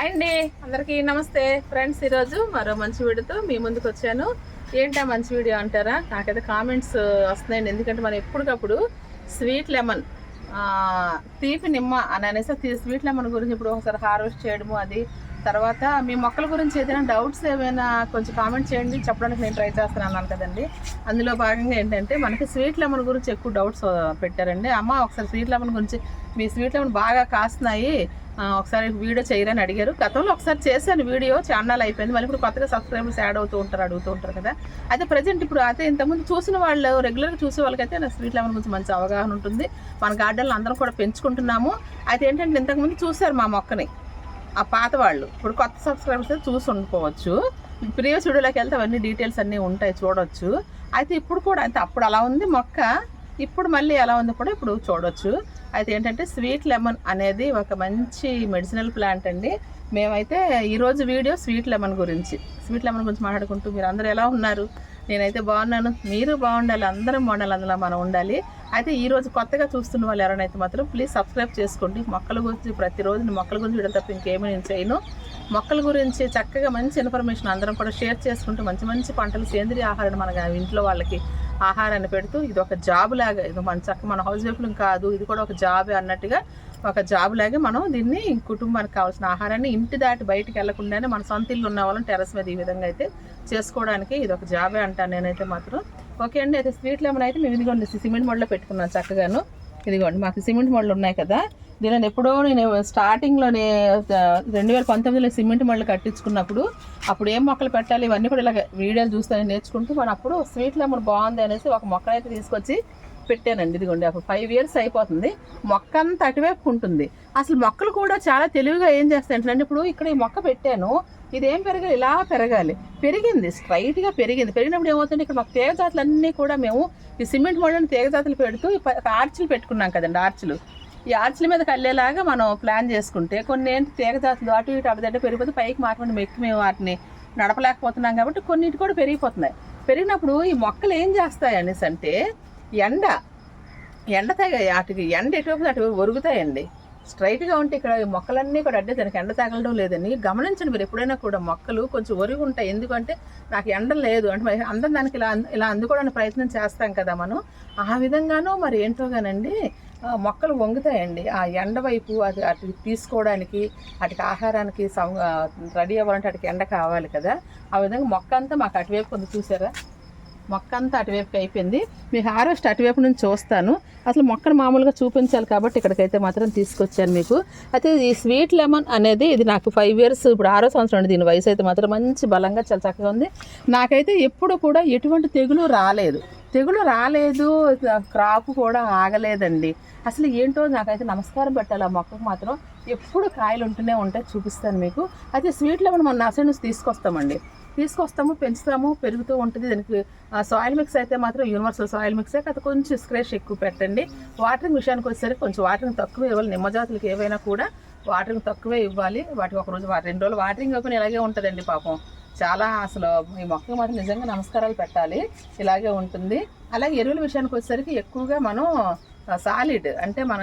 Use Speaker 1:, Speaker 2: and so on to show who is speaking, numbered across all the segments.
Speaker 1: Hi అండి. అందరికీ నమస్తే. ఫ్రెండ్స్ ఈరోజు మరో మంచి వీడియోతో మీ ముందుకు వచ్చాను. ఏంటా మంచి వీడియో అంటారా? నాకైతే కామెంట్స్ వస్తున్నాయండి. ఎందుకంటే మనం ఎప్పటికప్పుడు స్వీట్ లెమన్ తీపి నిమ్మ అని అనేసి తీ- స్వీట్ లెమన్ గురించి ఇప్పుడు ఒకసారి హార్వెస్ట్ చేయడము అది. తర్వాత మీ మొక్కల గురించి ఏదైనా డౌట్స్ ఏమైనా కొంచెం కామెంట్ చేయండి. చెప్పడానికి నేను ట్రై చేస్తున్నాను కదండి. అందులో భాగంగా ఏంటంటే మనకి స్వీట్ లెమన్ గురించి ఎక్కువ డౌట్స్ పెట్టారండి. అమ్మ ఒకసారి స్వీట్ లెమన్ గురించి మీ స్వీట్ లెమన్ బాగా కాస్తున్నాయి. ఒకసారి వీడియో చేయరని అడిగారు. గతంలో ఒకసారి చేశాను వీడియో ఛానల్ అయిపోయింది. మళ్ళీ ఇప్పుడు కొత్తగా సబ్స్క్రైబర్స్ యాడ్ అవుతూ ఉంటారు అడుగుతూ ఉంటారు కదా. అయితే ప్రజెంట్ ఇప్పుడు అయితే ఇంతకుముందు చూసిన వాళ్ళు రెగ్యులర్గా చూసే వాళ్ళకైతే నా స్వీట్ లెమన్ గురించి మంచి అవగాహన ఉంటుంది. మన గార్డెన్లో అందరం కూడా పెంచుకుంటున్నాము. అయితే ఏంటంటే ఇంతకుముందు చూశారు మా మొక్కని ఆ పాత వాళ్ళు. ఇప్పుడు కొత్త సబ్స్క్రైబర్స్ చూసి ఉండిపోవచ్చు. ప్రీవియస్ వీడియోలోకి వెళ్తే అవన్నీ డీటెయిల్స్ అన్నీ ఉంటాయి చూడొచ్చు. అయితే ఇప్పుడు కూడా అయితే అప్పుడు అలా ఉంది మొక్క. ఇప్పుడు మళ్ళీ ఎలా ఉంది కూడా ఇప్పుడు చూడొచ్చు. అయితే ఏంటంటే స్వీట్ లెమన్ అనేది ఒక మంచి మెడిసినల్ ప్లాంట్ అండి. మేమైతే ఈరోజు వీడియో స్వీట్ లెమన్ గురించి. స్వీట్ లెమన్ గురించి మాట్లాడుకుంటూ మీరు అందరూ ఎలా ఉన్నారు? నేనైతే బాగున్నాను. మీరు బాగుండాలి అందరం బాగుండాలి అందులో మనం ఉండాలి. అయితే ఈరోజు కొత్తగా చూస్తున్న వాళ్ళు ఎవరైనా మాత్రం ప్లీజ్ సబ్స్క్రైబ్ చేసుకోండి. మొక్కల గురించి ప్రతిరోజు మొక్కల గురించి వీడియో తప్ప ఇంకేమీ నేను చేయను. మొక్కల గురించి చక్కగా మంచి ఇన్ఫర్మేషన్ అందరం కూడా షేర్ చేసుకుంటూ మంచి మంచి పంటలు సేంద్రియ ఆహారాన్ని మన ఇంట్లో వాళ్ళకి ఆహారాన్ని పెడుతూ ఇది ఒక జాబ్ లాగా ఇది మన చక్క మన హౌస్ వైఫ్లం కాదు ఇది కూడా ఒక జాబ్ అన్నట్టుగా ఒక జాబ్ లాగే మనం దీన్ని కుటుంబానికి కావాల్సిన ఆహారాన్ని ఇంటి దాటి బయటికి వెళ్ళకుండానే మన సొంత ఇల్లు ఉన్న వాళ్ళని టెరస్ మీద ఈ విధంగా అయితే చేసుకోవడానికి ఇది ఒక జాబే అంటాను నేనైతే మాత్రం. ఓకే అండి అయితే స్వీట్ లెమన్ అయితే మేము ఇదిగోండి సిమెంట్ మోడ్లో పెట్టుకున్నాను చక్కగాను. ఇదిగోండి మాకు సిమెంట్ మోడ్లు ఉన్నాయి కదా. దీనిని ఎప్పుడో నేను స్టార్టింగ్లోనే రెండు వేల పంతొమ్మిదిలో సిమెంట్ మళ్ళీ కట్టించుకున్నప్పుడు అప్పుడు ఏం మొక్కలు పెట్టాలి ఇవన్నీ కూడా ఇలా వీడియోలు చూస్తాను నేర్చుకుంటూ మనం అప్పుడు స్వీట్ లెమన్ బాగుంది అనేసి ఒక మొక్కనైతే తీసుకొచ్చి పెట్టానండి. ఇదిగోండి అప్పుడు ఫైవ్ ఇయర్స్ అయిపోతుంది. మొక్క అంతా అటువైపు ఉంటుంది. అసలు మొక్కలు కూడా చాలా తెలివిగా ఏం చేస్తాయంటే ఇప్పుడు ఇక్కడ ఈ మొక్క పెట్టాను ఇదేం పెరగాలి ఇలా పెరగాలి. పెరిగింది స్ట్రైట్గా పెరిగింది. పెరిగినప్పుడు ఏమవుతుంది ఇక్కడ మాకు తీగ జాతులు అన్నీ కూడా మేము ఈ సిమెంట్ మోడల్ తీగ జాతులు పెడుతూ ఆర్చిలు పెట్టుకున్నాం కదండి ఆర్చిలు. ఈ ఆర్చుల మీద కళ్ళేలాగా మనం ప్లాన్ చేసుకుంటే కొన్ని ఏంటి తీగ జాతులు అటు ఇటు అటు పెరిగిపోతే పైకి మాట్లాడి మెక్కి మేము వాటిని నడపలేకపోతున్నాం కాబట్టి కొన్నిటి కూడా పెరిగిపోతున్నాయి. పెరిగినప్పుడు ఈ మొక్కలు ఏం చేస్తాయి అనేసి అంటే ఎండ ఎండ తెగ వాటికి ఎండ ఎటువైపు అటు ఒరుగుతాయండి. స్ట్రైట్గా ఉంటే ఇక్కడ ఈ మొక్కలన్నీ కూడా అంటే దానికి ఎండ తగలడం లేదని గమనించండి మీరు ఎప్పుడైనా కూడా మొక్కలు కొంచెం ఒరిగి ఉంటాయి. ఎందుకంటే నాకు ఎండ లేదు అంటే మరి అందరం దానికి ఇలా అంద- ఇలా అందుకోవడానికి ప్రయత్నం చేస్తాం కదా మనం. ఆ విధంగానూ మరి ఏంటో కానండి మొక్కలు వంగుతాయండి. ఆ ఎండ వైపు అది అటు తీసుకోవడానికి వాటికి ఆహారానికి సం రెడీ అవ్వాలంటే వాటికి ఎండ కావాలి కదా. ఆ విధంగా మొక్క అంతా మాకు అటువైపు కొంత చూసారా? మొక్క అంతా అటువైపుకి అయిపోయింది. మీకు హార్వెస్ట్ అటువైపు నుంచి చూస్తాను. అసలు మొక్కను మామూలుగా చూపించాలి కాబట్టి ఇక్కడికైతే మాత్రం తీసుకొచ్చాను మీకు. అయితే ఈ స్వీట్ లెమన్ అనేది ఇది నాకు ఫైవ్ ఇయర్స్ ఇప్పుడు ఆరో సంవత్సరం అండి దీని వయసు అయితే మాత్రం మంచి బలంగా చాలా చక్కగా ఉంది. నాకైతే ఎప్పుడు కూడా ఎటువంటి తెగులు రాలేదు. తెగులు రాలేదు క్రాప్ కూడా ఆగలేదండి. అసలు ఏంటో నాకైతే నమస్కారం పెట్టాలి. ఆ మొక్కకు మాత్రం ఎప్పుడు కాయలు ఉంటూనే ఉంటాయి చూపిస్తాను మీకు. అయితే స్వీట్ లెమన్ మన నర్సరీ నుంచి తీసుకొస్తామండి. తీసుకొస్తాము పెంచుతాము పెరుగుతూ ఉంటుంది. దానికి సాయిల్ మిక్స్ అయితే మాత్రం యూనివర్సల్ సాయిల్ మిక్స్ అయితే కొంచెం స్క్రేష్ ఎక్కువ పెట్టండి. వాటరింగ్ విషయానికి వచ్చేసరికి కొంచెం వాటరింగ్ తక్కువ ఇవ్వాలి. నిమ్మజాతులకు ఏవైనా కూడా వాటరింగ్ తక్కువే ఇవ్వాలి. వాటికి ఒక రోజు రెండు రోజులు వాటరింగ్ ఇవ్వకుండా ఇలాగే ఉంటుందండి పాపం. చాలా అసలు ఈ మొక్కకు మాత్రం నిజంగా నమస్కారాలు పెట్టాలి. ఇలాగే ఉంటుంది. అలాగే ఎరువుల విషయానికి వచ్చేసరికి ఎక్కువగా మనం సాలిడ్ అంటే మన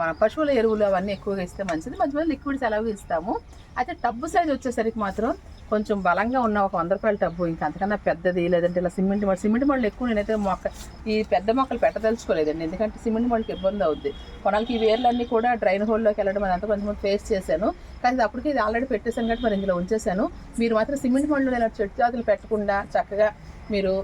Speaker 1: మన పశువుల ఎరువులు అవన్నీ ఎక్కువగా ఇస్తే మంచిది. మధ్య మధ్య లిక్విడ్స్ అలాగే ఇస్తాము. అయితే టబ్బు సైజ్ వచ్చేసరికి మాత్రం కొంచెం బలంగా ఉన్న ఒక వంద రూపాయల టబ్బు ఇంకా అంతకన్నా పెద్దది లేదంటే ఇలా సిమెంట్ మడి సిమెంట్ మడులు ఎక్కువ నేనైతే మొక్క ఈ పెద్ద మొక్కలు పెట్టదలుచుకోలేదండి. ఎందుకంటే సిమెంట్ మడికి ఇబ్బంది అవుద్ది. కొనాలకి ఈ వేర్లన్నీ కూడా డ్రైన్ హోల్లోకి వెళ్ళడం అదంతా కొంచెం ఫేస్ చేశాను. కానీ అప్పటికి ఇది ఆల్రెడీ పెట్టేశాను కాబట్టి మరి ఇందులో ఉంచేశాను. మీరు మాత్రం సిమెంట్ మడిలో ఇలా చెట్టు జాతులు పెట్టకుండా చక్కగా మీరు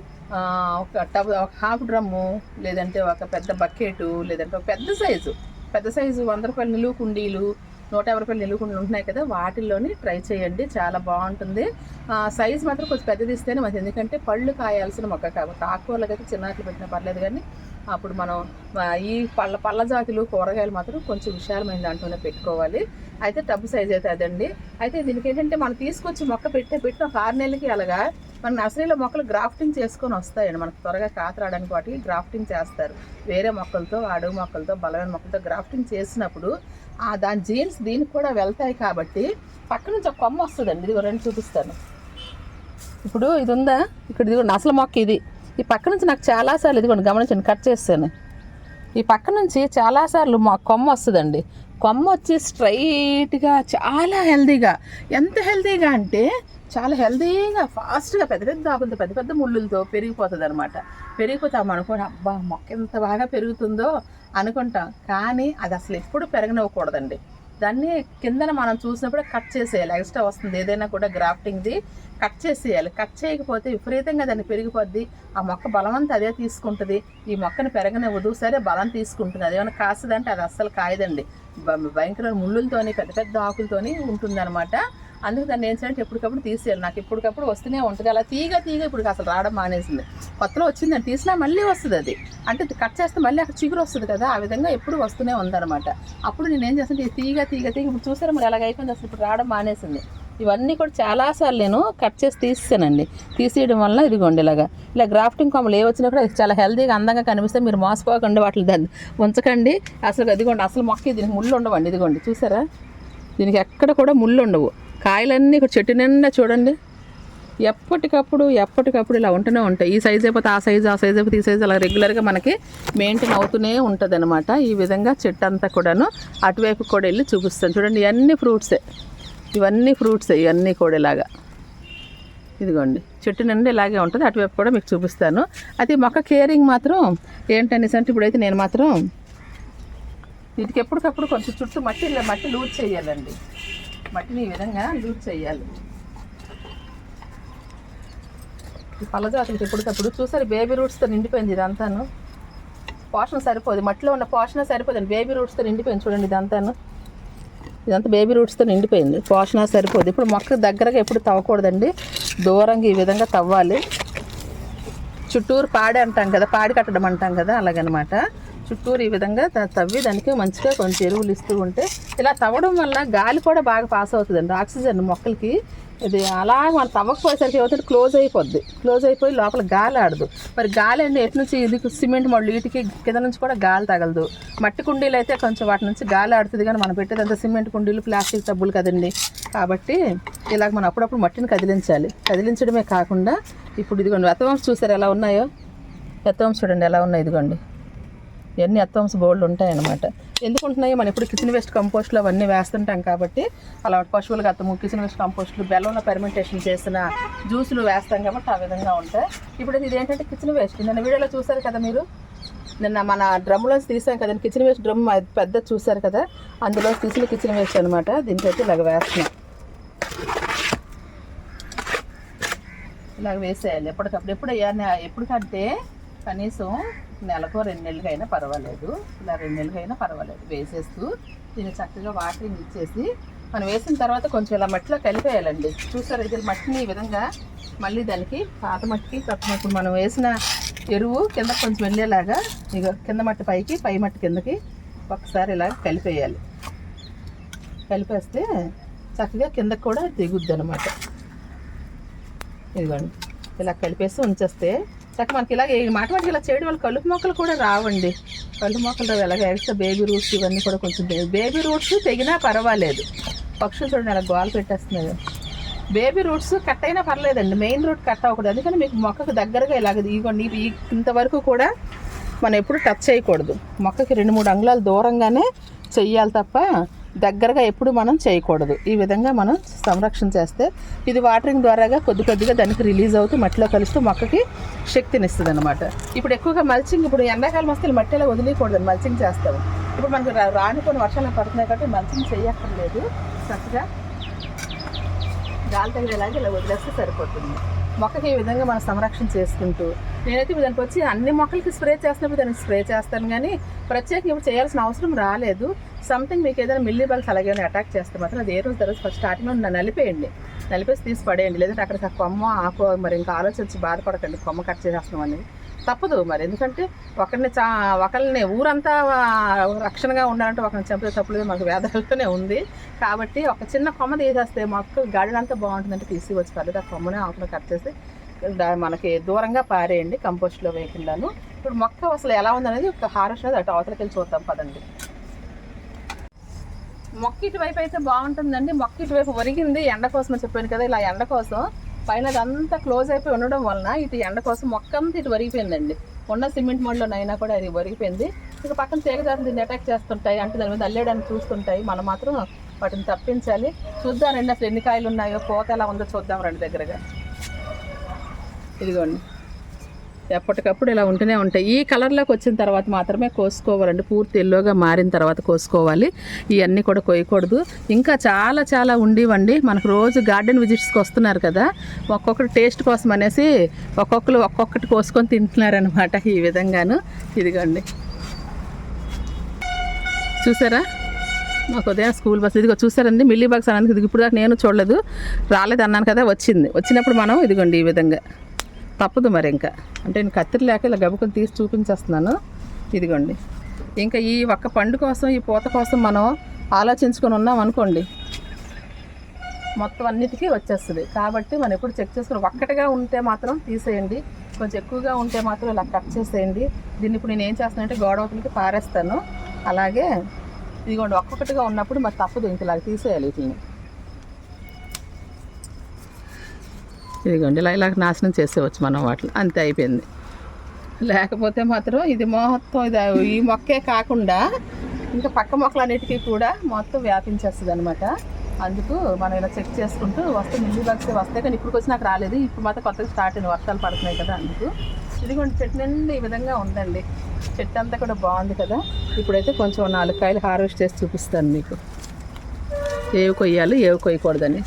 Speaker 1: ఒక టబ్ ఒక హాఫ్ డ్రమ్ము లేదంటే ఒక పెద్ద బకెట్ లేదంటే ఒక పెద్ద సైజు పెద్ద సైజు వంద రూపాయల నిలువ కుండీలు నూట యాభై రూపాయలు నిలువు ఉంటున్నాయి కదా వాటిల్లోని ట్రై చేయండి. చాలా బాగుంటుంది. సైజ్ మాత్రం కొంచెం పెద్దది ఇస్తేనే మంచిది. ఎందుకంటే పళ్ళు కాయాల్సిన మొక్క కాబట్టి ఆకుకూరలకి అయితే చిన్నట్లు పెట్టినా పర్లేదు కానీ అప్పుడు మనం ఈ పళ్ళ పళ్ళ జాతులు కూరగాయలు మాత్రం కొంచెం విశాలమైన దాంట్లోనే పెట్టుకోవాలి. అయితే టబ్ సైజ్ అయితే అదండి. అయితే దీనికి ఏంటంటే మనం తీసుకొచ్చి మొక్క పెట్టే పెట్టిన ఒక ఆరు నెలలకి అలాగా మన నర్సరీలో మొక్కలు గ్రాఫ్టింగ్ చేసుకొని వస్తాయండి. మనకు త్వరగా కాత రావడానికి వాటికి గ్రాఫ్టింగ్ చేస్తారు. వేరే మొక్కలతో అడవి మొక్కలతో బలమైన మొక్కలతో గ్రాఫ్టింగ్ చేసినప్పుడు దాని జీన్స్ దీనికి కూడా వెళ్తాయి కాబట్టి పక్క నుంచి ఒక కొమ్మ వస్తుందండి. ఇది రెండు చూపిస్తాను. ఇప్పుడు ఇది ఉందా ఇక్కడ ఇది కూడా అసలు మొక్క ఇది. ఈ పక్క నుంచి నాకు చాలాసార్లు ఇదిగోండి గమనించండి కట్ చేస్తాను. ఈ పక్క నుంచి చాలాసార్లు మా కొమ్మ వస్తుందండి. కొమ్మ వచ్చి స్ట్రైట్గా చాలా హెల్దీగా ఎంత హెల్దీగా అంటే చాలా హెల్దీగా ఫాస్ట్గా పెద్ద పెద్ద ఆకులతో పెద్ద పెద్ద ముళ్ళులతో పెరిగిపోతుంది అనమాట పెరిగిపోతాం అబ్బా మొక్క ఎంత బాగా పెరుగుతుందో అనుకుంటాం. కానీ అది అసలు ఎప్పుడు పెరగనివ్వకూడదండి. దాన్ని కిందన మనం చూసినప్పుడు కట్ చేసేయాలి. ఎక్స్ట్రా వస్తుంది. ఏదైనా కూడా గ్రాఫ్టింగ్ది కట్ చేసేయాలి. కట్ చేయకపోతే విపరీతంగా దాన్ని పెరిగిపోద్ది. ఆ మొక్క బలమంతా అదే తీసుకుంటుంది. ఈ మొక్కను పెరగనివ్వదు. సరే బలం తీసుకుంటుంది. అదేమైనా కాస్తుందంటే అది అస్సలు కాయదండి. భయంకర ముళ్ళులతోని పెద్ద పెద్ద ఆకులతోని ఉంటుంది అనమాట అందుకు దాన్ని ఏం ఎప్పటికప్పుడు తీసేయాలి. నాకు ఎప్పటికప్పుడు వస్తూనే ఉంటుంది. అలా తీగ తీగ ఇప్పుడు అసలు రావడం మానేసింది. కొత్తలో వచ్చింది అని తీసినా మళ్ళీ వస్తుంది అది. అంటే కట్ చేస్తే మళ్ళీ అక్కడ చిగురు వస్తుంది కదా ఆ విధంగా ఎప్పుడు వస్తూనే ఉందన్నమాట. అప్పుడు నేను ఏం చేస్తాను తీగ తీగ తీగ ఇప్పుడు చూసారా మరి ఎలాగ అయిపోయింది. అసలు ఇప్పుడు రావడం మానేసింది. ఇవన్నీ కూడా చాలాసార్లు నేను కట్ చేసి తీసేసానండి. తీసేయడం వల్ల ఇదిగోండి ఇలాగా. ఇలా గ్రాఫ్టింగ్ కొమ్మలు ఏ వచ్చినా కూడా చాలా హెల్దీగా అందంగా కనిపిస్తే మీరు మోసపోకండి వాటిని దాన్ని ఉంచకండి. అసలు అదిగోండి అసలు మొక్క దీనికి ముళ్ళు ఉండవండి. ఇదిగోండి చూసారా? దీనికి ఎక్కడ కూడా ముళ్ళు ఉండవు. కాయలన్నీ ఇక్కడ చెట్టు నిండా చూడండి. ఎప్పటికప్పుడు ఎప్పటికప్పుడు ఇలా ఉంటూనే ఉంటాయి. ఈ సైజ్ అయిపోతే ఆ సైజు ఆ సైజ్ అయిపోతే ఈ సైజు అలా రెగ్యులర్గా మనకి మెయింటైన్ అవుతూనే ఉంటుంది అనమాట ఈ విధంగా చెట్టు అంతా కూడాను అటువైపు కూడా వెళ్ళి చూపిస్తాను. చూడండి ఇవన్నీ ఫ్రూట్సే ఇవన్నీ ఫ్రూట్సే ఇవన్నీ కూడా ఇలాగా. ఇదిగోండి చెట్టు నిండా ఇలాగే ఉంటుంది. అటువైపు కూడా మీకు చూపిస్తాను. అది మొక్క కేరింగ్ మాత్రం ఏంటనేసి అంటే ఇప్పుడైతే నేను మాత్రం వీటికి ఎప్పటికప్పుడు కొంచెం చుట్టూ మట్టి మట్టి లూజ్ చేయాలండి. మట్టిని ఈ విధంగా లూజ్ చేయాలి. ఈ పళ్ళజాతులకి ఎప్పటికప్పుడు చూసారు బేబీ రూట్స్తో నిండిపోయింది ఇదంతాను. పోషణ సరిపోదు మట్టిలో ఉన్న పోషణ సరిపోదండి. బేబీ రూట్స్తో నిండిపోయింది చూడండి ఇదంతాను. ఇదంతా బేబీ రూట్స్తో నిండిపోయింది పోషణ సరిపోదు. ఇప్పుడు మొక్క దగ్గరగా ఎప్పుడు తవ్వకూడదండి. దూరంగా ఈ విధంగా తవ్వాలి. చుట్టూరు పాడి అంటాం కదా పాడి కట్టడం అంటాం కదా అలాగనమాట. చుట్టూరు ఈ విధంగా తవ్వి దానికి మంచిగా కొంచెం ఎరువులు ఇస్తూ ఉంటే ఇలా తవ్వడం వల్ల గాలి కూడా బాగా పాస్ అవుతుందండి. ఆక్సిజన్ మొక్కలకి ఇది అలా మనం తవ్వకపోయేసరికి ఏమవుతుంది? క్లోజ్ అయిపోద్ది. క్లోజ్ అయిపోయి లోపల గాలి ఆడదు. మరి గాలి అండి ఎటు నుంచి ఇది సిమెంట్ మళ్ళీ వీటికి కింద నుంచి కూడా గాలి తగలదు. మట్టి కుండీలు అయితే కొంచెం వాటి నుంచి గాలి ఆడుతుంది కానీ మనం పెట్టేదంతా సిమెంట్ కుండీలు ప్లాస్టిక్ టబ్బులు కదండి. కాబట్టి ఇలాగ మనం అప్పుడప్పుడు మట్టిని కదిలించాలి. కదిలించడమే కాకుండా ఇప్పుడు ఇదిగోండి వెత్తవంశ చూసారు ఎలా ఉన్నాయో? వెత్తవంశ చూడండి ఎలా ఉన్నాయి ఇదిగోండి. ఇవన్నీ అత్తవంశ బోల్డ్ ఉంటాయన్నమాట. ఎందుకుంటున్నాయి మనం ఇప్పుడు కిచెన్ వేస్ట్ కంపోస్ట్లు అవన్నీ వేస్తుంటాం కాబట్టి అలా పశువులకు అత్తము కిచెన్ వేస్ట్ కంపోస్ట్లు బెల్లంలో పెర్మెంటేషన్ చేసిన జ్యూసులు వేస్తాం కాబట్టి ఆ విధంగా ఉంటాయి. ఇప్పుడు ఇది ఏంటంటే కిచెన్ వేస్ట్ నిన్న వీడియోలో చూసారు కదా మీరు? నిన్న మన డ్రమ్లో తీసాం కదండి కిచెన్ వేస్ట్ డ్రమ్ పెద్ద చూసారు కదా అందులో తీసిన కిచెన్ వేస్ట్ అనమాట దీంతో ఇలాగ వేస్తున్నాం. ఇలాగ వేసేయాలి. ఎప్పటికప్పుడు ఎప్పుడు వేయాలి? ఎప్పటికంటే కనీసం నెలకో రెండు నెలలకైనా పర్వాలేదు. ఇలా రెండు నెలలకైనా పర్వాలేదు. వేసేస్తూ దీన్ని చక్కగా వాటరింగ్ ఇచ్చేసి మనం వేసిన తర్వాత కొంచెం ఇలా మట్టిలో కలిపేయాలండి. చూసారు ఇది మట్టిని ఈ విధంగా మళ్ళీ దానికి పాత మట్టికి కొత్త మనం వేసిన ఎరువు కింద కొంచెం వెళ్ళేలాగా ఇక కింద మట్టి పైకి పై మట్టి కిందకి ఒకసారి ఇలా కలిపేయాలి. కలిపేస్తే చక్కగా కిందకి కూడా దిగుద్ది అనమాట ఇదిగోండి. ఇలా కలిపేసి ఉంచేస్తే చక్క మనకి ఇలా ఈ మాట మనకి ఇలా చేయడం వల్ల కలుపు మొక్కలు కూడా రావండి. కలుపు మొక్కలు ఎలాగ ఎక్స్ట్రా బేబీ రూట్స్ ఇవన్నీ కూడా కొంచెం బేబీ రూట్స్ తెగినా పర్వాలేదు. పక్షులు చూడండి అలా గోలు పెట్టేస్తున్నాయి. బేబీ రూట్స్ కట్ అయినా పర్లేదండి. మెయిన్ రూట్ కట్ అవ్వకూడదు. అందుకని మీకు మొక్కకు దగ్గరగా ఇలాగ ఇదిగోండి ఇంతవరకు కూడా మనం ఎప్పుడు టచ్ చేయకూడదు. మొక్కకి రెండు మూడు అంగుళాలు దూరంగానే చెయ్యాలి తప్ప దగ్గరగా ఎప్పుడు మనం చేయకూడదు. ఈ విధంగా మనం సంరక్షణ చేస్తే ఇది వాటరింగ్ ద్వారాగా కొద్ది కొద్దిగా దానికి రిలీజ్ అవుతూ మట్టిలో కలుస్తూ మొక్కకి శక్తినిస్తుంది అనమాట ఇప్పుడు ఎక్కువగా మల్చింగ్ ఇప్పుడు ఎండాకాలం వస్తే మట్టిలో వదిలేయకూడదు మల్చింగ్ చేస్తాము ఇప్పుడు మనకు రాని కొన్ని వర్షాలు పడుతున్నాయి కాబట్టి మల్చింగ్ చేయక్కర్లేదు. చక్కగా గాలి తగిలేలాగా ఇలా వదిలేస్తే సరిపోతుంది. మొక్కకి ఈ విధంగా మనం సంరక్షణ చేసుకుంటూ నేనైతే దానికి వచ్చి అన్ని మొక్కలకి స్ప్రే చేస్తున్నప్పుడు దానికి స్ప్రే చేస్తాను కానీ ప్రత్యేకంగా ఇప్పుడు చేయాల్సిన అవసరం రాలేదు. సంథింగ్ మీకు ఏదైనా మిల్లీ బల్స్ అలాగే అటాక్ చేస్తే మాత్రం అది ఏ రోజు తర్వాత ఫస్ట్ స్టార్టింగ్లో ఉన్న నలిపేయండి. నలిపేసి తీసి పడేయండి. లేదంటే అక్కడికి ఆ కొమ్మ ఆకు మరి ఇంకా ఆలోచించి బాధపడకండి. కొమ్మ కట్ చేసేస్తున్నాం అనేది. తప్పదు మరి. ఎందుకంటే ఒకరిని చా ఒకరిని ఊరంతా రక్షణగా ఉండాలంటే ఒకరిని చంపితే తప్పలేదు మనకు వేదాలతోనే ఉంది. కాబట్టి ఒక చిన్న కొమ్మ తీసేస్తే మొక్క గాడినంతా బాగుంటుందంటే తీసి వచ్చి పర్లేదు. ఆ కొమ్మనే ఆకులు కట్ చేసి మనకి దూరంగా పారేయండి కంపోస్ట్లో వేయకుండాను. ఇప్పుడు మొక్క అసలు ఎలా ఉందనేది ఒక హారెస్ట్ అనేది అటు అవతలకి వెళ్ళి చూద్దాం పదండి. మొక్క ఇటువైపు అయితే బాగుంటుందండి. మొక్క ఇటువైపు ఒరిగింది ఎండ కోసం చెప్పాను కదా ఇలా ఎండ కోసం పైన అదంతా క్లోజ్ అయిపోయి ఉండడం వలన ఇటు ఎండ కోసం మొక్క అంతా ఇటు ఒరిగిపోయిందండి ఉన్న సిమెంట్ మోడ్లో అయినా కూడా అది ఒరిగిపోయింది ఇక పక్కన తీగదారులు దీన్ని అటాక్ చేస్తుంటాయి. అంటే దాని మీద అల్లేయడానికి చూస్తుంటాయి. మనం మాత్రం వాటిని తప్పించాలి. చూద్దాం రండి అసలు ఎన్ని కాయలు ఉన్నాయో కోత ఎలా ఉందో చూద్దాం రండి దగ్గరగా. ఇదిగోండి. ఎప్పటికప్పుడు ఇలా ఉంటూనే ఉంటాయి. ఈ కలర్లోకి వచ్చిన తర్వాత మాత్రమే కోసుకోవాలండి. పూర్తి ఎల్లోగా మారిన తర్వాత కోసుకోవాలి. ఇవన్నీ కూడా కొయ్యకూడదు. ఇంకా చాలా చాలా ఉండివండి. మనకు రోజు గార్డెన్ విజిట్స్కి వస్తున్నారు కదా. ఒక్కొక్కటి టేస్ట్ కోసం అనేసి ఒక్కొక్కరు ఒక్కొక్కటి కోసుకొని తింటున్నారనమాట ఈ విధంగాను. ఇదిగోండి. చూసారా? మాకు ఉదయం స్కూల్ బస్ ఇదిగో చూసారండి. మిల్లీ బాక్స్ అనేది ఇది ఇప్పుడు దాకా నేను చూడలేదు. రాలేదు అన్నాను కదా వచ్చింది. వచ్చినప్పుడు మనం ఇదిగోండి ఈ విధంగా. తప్పదు మరి ఇంకా. అంటే నేను కత్తిరి లేక ఇలా గబుకుని తీసి చూపించేస్తున్నాను. ఇదిగోండి. ఇంకా ఈ ఒక్క పండు కోసం ఈ పూత కోసం మనం ఆలోచించుకొని ఉన్నాం అనుకోండి. మొత్తం అన్నిటికీ వచ్చేస్తుంది. కాబట్టి మనం ఎప్పుడు చెక్ చేసుకుని ఒక్కటిగా ఉంటే మాత్రం తీసేయండి. కొంచెం ఎక్కువగా ఉంటే మాత్రం ఇలా కట్ చేసేయండి. దీన్ని ఇప్పుడు నేను ఏం చేస్తానంటే గోడవతలకి పారేస్తాను. అలాగే ఇదిగోండి ఒక్కొక్కటిగా ఉన్నప్పుడు మరి తప్పదు ఇంక ఇలా తీసేయాలి వీటిని. ఇదిగోండి ఇలా ఇలా నాశనం చేసేవచ్చు మనం వాటిని. అంతే అయిపోయింది. లేకపోతే మాత్రం ఇది మొత్తం ఇది ఈ మొక్కే కాకుండా ఇంకా పక్క మొక్కలన్నిటికీ కూడా మొత్తం వ్యాపించేస్తుంది అనమాట అందుకు మనం ఇలా చెక్ చేసుకుంటూ వస్తే మిల్లీ బాక్స్ వస్తే కానీ ఇప్పుడు వచ్చి నాకు రాలేదు. ఇప్పుడు మాత్రం కొత్తగా స్టార్ట్ అయింది వర్షాలు పడుతున్నాయి కదా అందుకు. ఇదిగోండి చెట్టు నిండా ఈ విధంగా ఉందండి. చెట్టు అంతా కూడా బాగుంది కదా. ఇప్పుడైతే కొంచెం నాలుగు కాయలు హార్వెస్ట్ చేసి చూపిస్తాను మీకు. ఏవి కొయ్యాలి ఏవి కొయ్యకూడదని.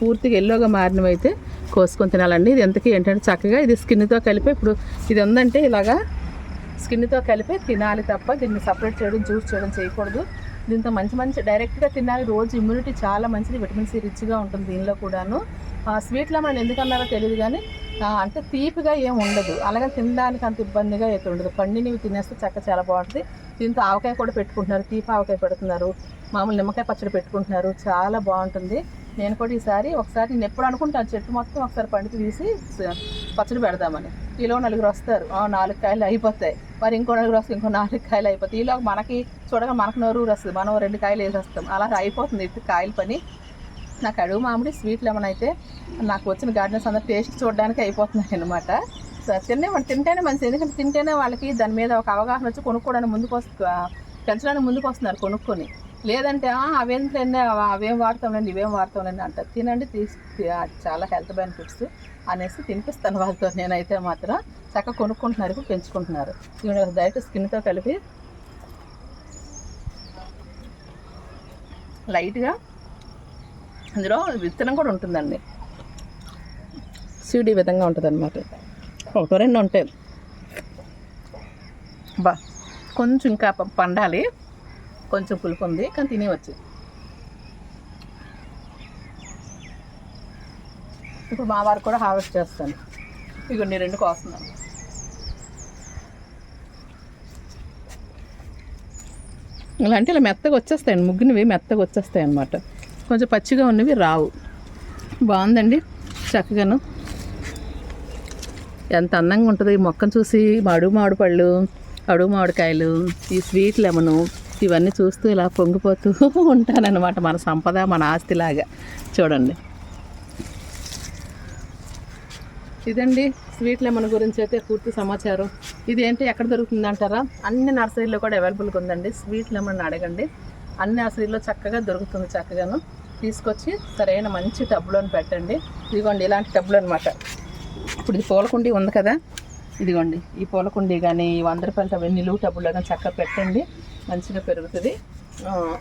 Speaker 1: పూర్తిగా ఎల్లోగా మారినవైతే కోసుకొని తినాలండి. ఇది ఎంతకీ ఏంటంటే చక్కగా ఇది స్కిన్తో కలిపి ఇప్పుడు ఇది ఉందంటే ఇలాగా స్కిన్తో కలిపి తినాలి తప్ప దీన్ని సపరేట్ చేయడం జ్యూస్ చేయడం చేయకూడదు. దీంతో మంచి మంచి డైరెక్ట్గా తినాలి. రోజు ఇమ్యూనిటీ చాలా మంచిది. విటమిన్ సి రిచ్గా ఉంటుంది దీనిలో కూడాను. స్వీట్లో మనం ఎందుకన్నారో తెలియదు కానీ అంటే తీపిగా ఏం ఉండదు. అలాగే తినడానికి అంత ఇబ్బందిగా అయితే ఉండదు. పండినవి తినేస్తే చక్క చాలా బాగుంటుంది. దీంతో ఆవకాయ కూడా పెట్టుకుంటున్నారు. తీపి ఆవకాయ పెడుతున్నారు. మామూలు నిమ్మకాయ పచ్చడి పెట్టుకుంటున్నారు. చాలా బాగుంటుంది. నేను కూడా ఈసారి ఒకసారి నేను ఎప్పుడు అనుకుంటాను చెట్టు మొత్తం ఒకసారి పండికి తీసి పచ్చడి పెడదామని. ఈలో నలుగురు వస్తారు. "ఆ, నాలుగు కాయలు అయిపోతాయి. మరి ఇంకో నలుగురు వస్తారు ఇంకో నాలుగు కాయలు అయిపోతాయి. ఈలో మనకి చూడగా మనకు నోరు వస్తుంది మనం రెండు కాయలు వేసేస్తాం. అలా అయిపోతుంది ఇటు కాయల పని. నాకు అడుగు మామిడి స్వీట్ లెమన్ అయితే నాకు వచ్చిన గార్డెన్స్ అందరూ టేస్ట్ చూడడానికి అయిపోతున్నాయి అనమాట సో తినే తింటేనే మంచిది. ఎందుకంటే తింటేనే వాళ్ళకి దాని మీద ఒక అవగాహన వచ్చి కొనుక్కోవడానికి ముందుకు వస్తు పెంచడానికి ముందుకు వస్తున్నారు కొనుక్కొని. లేదంటే "ఆ, అవేం తిన్నా అవేం వాడతాంలేండి ఇవేం వాడతాంలేండి అంటారు తినండి తీసి చాలా హెల్త్ బెనిఫిట్స్ అనేసి తినిపిస్తాను వాళ్ళతో. నేనైతే మాత్రం చక్కగా కొనుక్కుంటున్నారు ఇప్పుడు పెంచుకుంటున్నారు. ఇవి డైరెక్ట్ స్కిన్తో కలిపి లైట్గా అందులో విత్తనం కూడా ఉంటుందండి. సీడీ విధంగా ఉంటుంది అనమాట ఒకటో రెండు ఉంటాయి. బా కొంచెం ఇంకా పండాలి. కొంచెం పులుపు ఉంది కానీ తినేవచ్చు ఇప్పుడు మా వారు కూడా హార్వెస్ట్ చేస్తాను ఇగోండి రెండు కోస్తున్నాను. ఇలా అంటే ఇలా మెత్తగా వచ్చేస్తాయండి ముగ్గునివి మెత్తగా వచ్చేస్తాయి అన్నమాట. కొంచెం పచ్చిగా ఉన్నవి రావు. బాగుందండి చక్కగాను. ఎంత అందంగా ఉంటుంది ఈ మొక్కను చూసి మాడు మామిడి పళ్ళు అడుగు మామిడికాయలు ఈ స్వీట్ లెమను ఇవన్నీ చూస్తూ ఇలా పొంగిపోతూ ఉంటానన్నమాట మన సంపద మన ఆస్తిలాగా. చూడండి. ఇదండి స్వీట్ లెమన్ గురించి అయితే పూర్తి సమాచారం. ఇది ఏంటి ఎక్కడ దొరుకుతుంది అంటారా అన్ని నర్సరీలో కూడా అవైలబుల్గా ఉందండి. స్వీట్ లెమన్ అడగండి. అన్ని నర్సరీలో చక్కగా దొరుకుతుంది చక్కగాను. తీసుకొచ్చి సరైన మంచి టబ్లో పెట్టండి. ఇదిగోండి ఇలాంటి టబ్లు అనమాట ఇప్పుడు ఇది పూలకుండి ఉంది కదా? ఇదిగోండి ఈ పూలకుండి కానీ వంద రూపాయల టబ్ నిలువు టబ్బులో కానీ చక్కగా పెట్టండి. మంచిగా పెరుగుతుంది.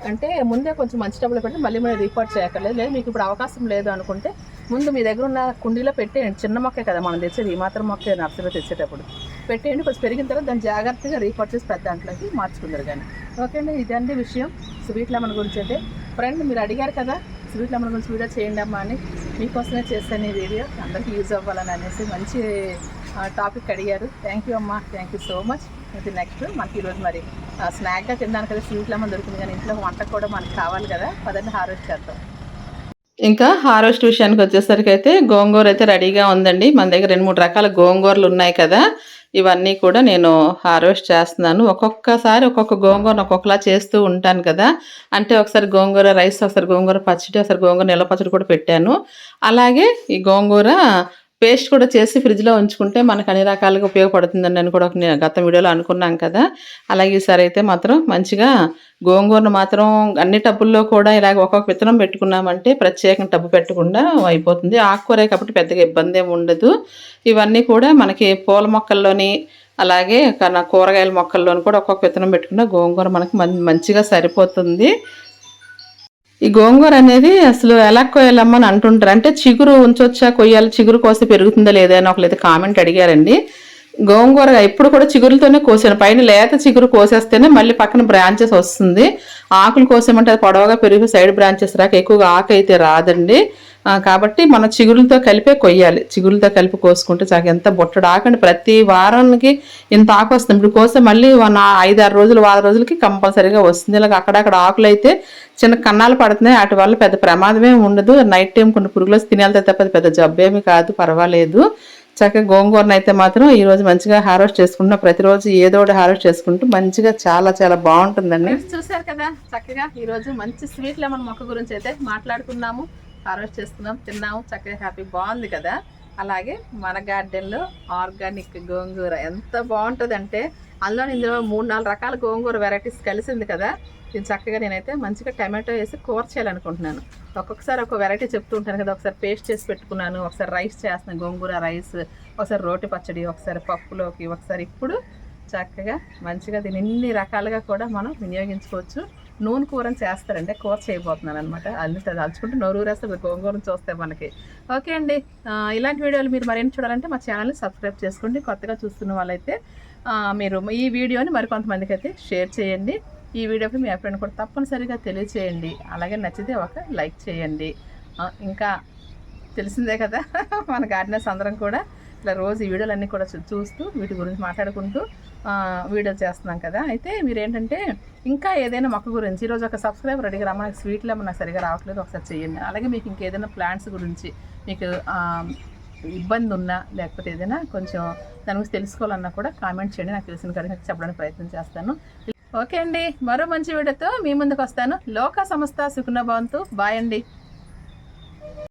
Speaker 1: అంటే ముందే కొంచెం మంచి టబ్బులో పెట్టి మళ్ళీ మనం రిపోర్ట్ చేయక్కర్లేదు. లేదు మీకు ఇప్పుడు అవకాశం లేదు అనుకుంటే ముందు మీ దగ్గర ఉన్న కుండీలో పెట్టేయండి. చిన్న మొక్కే కదా మనం తెచ్చేది ఈ మాత్రం మొక్కే నర్సరీలో తెచ్చేటప్పుడు. పెట్టేయండి కొంచెం పెరిగిన తర్వాత దాన్ని జాగ్రత్తగా రీపోర్ట్ చేసి పెద్ద దాంట్లోకి మార్చుకుందరు కానీ. ఓకే అండి ఇదండి విషయం. స్వీట్ లెమన్ గురించి అయితే ఫ్రెండ్ మీరు అడిగారు కదా స్వీట్ లెమన్ గురించి వీడియో చేయండి అమ్మా అని. మీకోసమే చేస్తాను ఈ వీడియో. అందరికీ యూజ్ అవ్వాలని అనేసి మంచి టాపిక్ అడిగారు. థ్యాంక్ యూ అమ్మా. Thank you so much. ఇది నెక్స్ట్ మనకి ఈరోజు మరి స్నాక్గా తినడానికి కదా స్వీట్ లెమన్ దొరికింది కానీ ఇంట్లో వంటకు కూడా మనకు కావాలి కదా. పదండి హార్వెస్ట్ చేద్దాం. ఇంకా హార్వెస్ట్ విషయానికి వచ్చేసరికి అయితే గోంగూర అయితే రెడీగా ఉందండి. మన దగ్గర రెండు మూడు రకాల గోంగూరలు ఉన్నాయి కదా. ఇవన్నీ కూడా నేను హార్వెస్ట్ చేస్తున్నాను. ఒక్కొక్కసారి ఒక్కొక్క గోంగూర ఒక్కొక్కలా చేస్తూ ఉంటాను కదా. అంటే ఒకసారి గోంగూర రైస్ ఒకసారి గోంగూర పచ్చడి ఒకసారి గోంగూర నిల్వ పచ్చడి కూడా పెట్టాను. అలాగే ఈ గోంగూర పేస్ట్ కూడా చేసి ఫ్రిడ్జ్లో ఉంచుకుంటే మనకు అన్ని రకాలుగా ఉపయోగపడుతుందని నేను కూడా ఒక గత వీడియోలో అనుకున్నాం కదా. అలాగే ఈసారి అయితే మాత్రం మంచిగా గోంగూరను మాత్రం అన్ని టబ్బుల్లో కూడా ఇలాగ ఒక్కొక్క విత్తనం పెట్టుకున్నామంటే ప్రత్యేకంగా టబ్బు పెట్టకుండా అయిపోతుంది. ఆకుకూర కాబట్టి పెద్దగా ఇబ్బంది ఏమి ఉండదు. ఇవన్నీ కూడా మనకి పూల మొక్కల్లోని అలాగే కన- కూరగాయల మొక్కల్లోని కూడా ఒక్కొక్క విత్తనం పెట్టుకున్న గోంగూర మనకి మంచిగా సరిపోతుంది. ఈ గోంగూర అనేది అసలు ఎలా కోయాలమ్మని అంటుంటారు. అంటే చిగురు ఉంచొచ్చా కొయ్యాలి చిగురు కోస్తే పెరుగుతుందా లేదా అని ఒకరైతే కామెంట్ అడిగారండి. గోంగూర ఎప్పుడు కూడా చిగురులతోనే కోసాను. పైన లేత చిగురు కోసేస్తేనే మళ్ళీ పక్కన బ్రాంచెస్ వస్తుంది. ఆకులు కోసేమంటే అది పొడవగా పెరిగి సైడ్ బ్రాంచెస్ రాక ఎక్కువగా ఆకు అయితే రాదండి. కాబట్టి మనం చిగురులతో కలిపే కొయ్యాలి. చిగురులతో కలిపి కోసుకుంటే చాక ఎంత బొట్టడు ఆకండి. ప్రతి వారానికి ఇంత ఆకు వస్తుంది. ఇప్పుడు కోస్తే మళ్ళీ ఐదు ఆరు రోజులు వారం రోజులకి కంపల్సరీగా వస్తుంది. ఇలాగ అక్కడక్కడ ఆకులు అయితే చిన్న కన్నాలు పడుతున్నాయి. వాటి వల్ల పెద్ద ప్రమాదమే ఉండదు. నైట్ టైం కొన్ని పురుగులు తినేళ్తే తప్ప అది పెద్ద జబ్బేమి కాదు పర్వాలేదు. చక్కగా గోంగూరను అయితే మాత్రం ఈరోజు మంచిగా హార్వెస్ట్ చేసుకుంటున్నా. ప్రతిరోజు ఏదో ఒకటి హార్వెస్ట్ చేసుకుంటూ మంచిగా చాలా చాలా బాగుంటుందండి. చూసారు కదా? చక్కగా ఈరోజు మంచి స్వీట్ లెమన్ మొక్క గురించి అయితే మాట్లాడుకున్నాము. హార్వెస్ట్ చేసుకున్నాం తిన్నాము. చక్కగా హ్యాపీ బాగుంది కదా? అలాగే మన గార్డెన్లో ఆర్గానిక్ గోంగూర ఎంత బాగుంటుంది అంటే అందులో ఇందులో మూడు నాలుగు రకాల గోంగూర వెరైటీస్ కలిసింది కదా? నేను చక్కగా నేనైతే మంచిగా టమాటో వేసి కూర చేయాలనుకుంటున్నాను. ఒక్కొక్కసారి ఒక వెరైటీ చెప్తూ ఉంటాను కదా ఒకసారి పేస్ట్ చేసి పెట్టుకున్నాను ఒకసారి రైస్ చేస్తున్నాను గోంగూర రైస్ ఒకసారి రోటి పచ్చడి ఒకసారి పప్పులోకి ఒకసారి ఇప్పుడు చక్కగా మంచిగా దీన్ని ఇన్ని రకాలుగా కూడా మనం వినియోగించుకోవచ్చు. నూనె కూరని చేస్తారంటే కూర చేయబోతున్నాను అనమాట అన్ని తలుచుకుంటే నోరు ఊరేస్తే గోంగూరం చూస్తే మనకి. ఓకే అండి ఇలాంటి వీడియోలు మీరు మరేం చూడాలంటే మా ఛానల్ని సబ్స్క్రైబ్ చేసుకోండి. కొత్తగా చూస్తున్న వాళ్ళైతే మీరు ఈ వీడియోని మరికొంతమందికి అయితే షేర్ చేయండి. ఈ వీడియోకి మీ ఫ్రెండ్ కూడా తప్పనిసరిగా తెలియచేయండి. అలాగే నచ్చితే ఒక లైక్ చేయండి. ఇంకా తెలిసిందే కదా మన గార్డెనర్స్ అందరం కూడా. ఇట్లా రోజు ఈ వీడియోలన్నీ కూడా చూస్తూ వీటి గురించి మాట్లాడుకుంటూ ఆ, వీడియో చేస్తున్నాం కదా. అయితే మీరు ఏంటంటే ఇంకా ఏదైనా మొక్క గురించి ఈరోజు ఒక సబ్స్క్రైబర్ అడిగారు అమ్మ స్వీట్లో స్వీట్ సరిగా రావట్లేదు ఒకసారి చేయండి. అలాగే మీకు ఇంకేదైనా ప్లాంట్స్ గురించి మీకు ఇబ్బంది ఉన్నా లేకపోతే ఏదైనా కొంచెం దాని గురించి తెలుసుకోవాలన్నా కూడా కామెంట్ చేయండి. నాకు తెలిసిన కాడికి చెప్పడానికి ప్రయత్నం చేస్తాను. ఓకే అండి. మరో మంచి వీడియోతో మీ ముందుకు వస్తాను లోక సంస్థ సుఖన భవంతు. బాయ్ అండి.